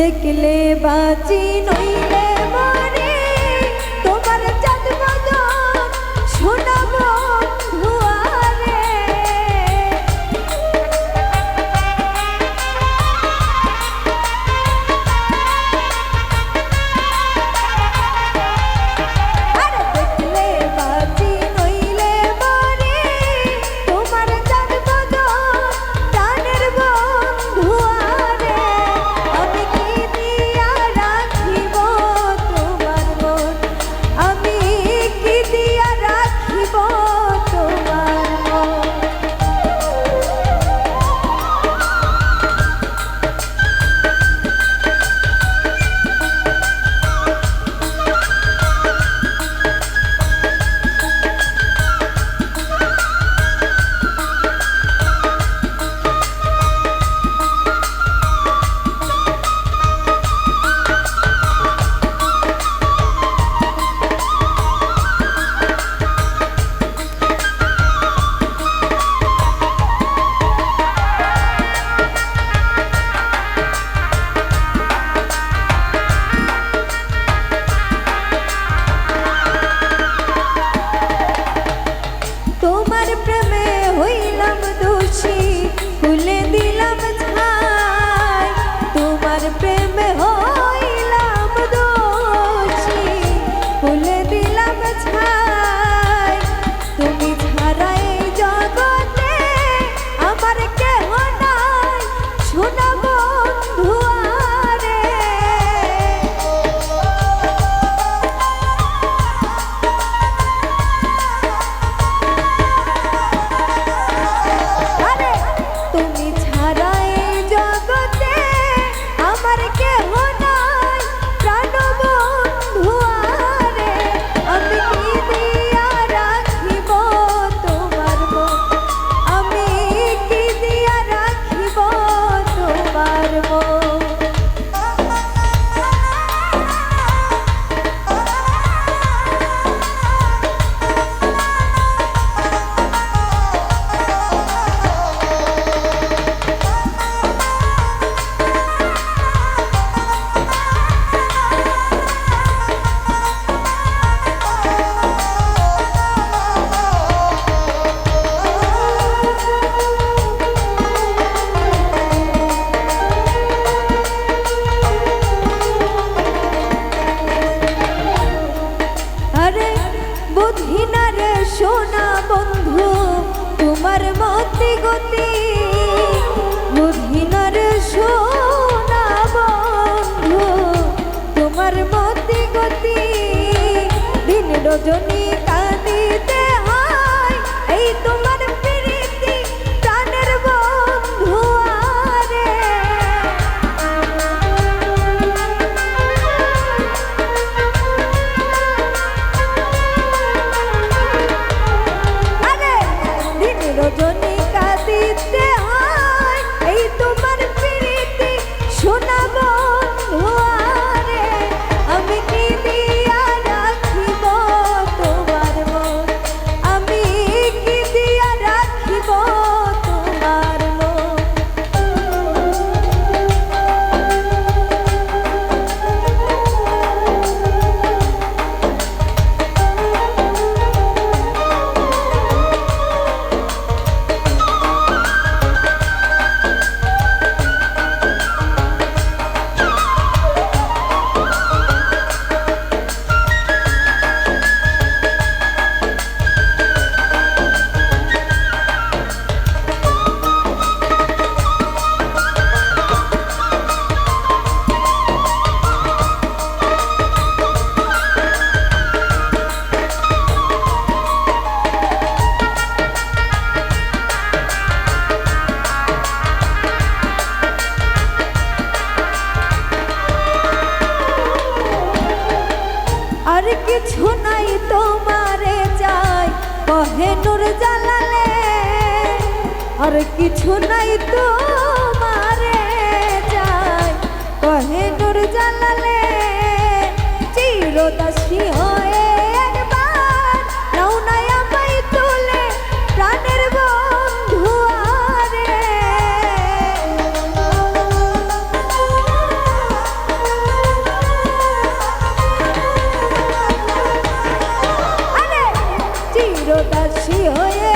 দেখলে বাঁচি নইলে সোনা বন্ধু তোমার মতি গতি। বুদ্ধিনার সোনা বন্ধু তোমার মতি গতি। দিন রজনী কাঁদিতে কিছু নাই, তোমারে চাই। কহে নূর জ্বালালে আর কিছু নাই, তোমারে চাই। কহে নূর জ্বালালে চিরদাসী হয় 一二一。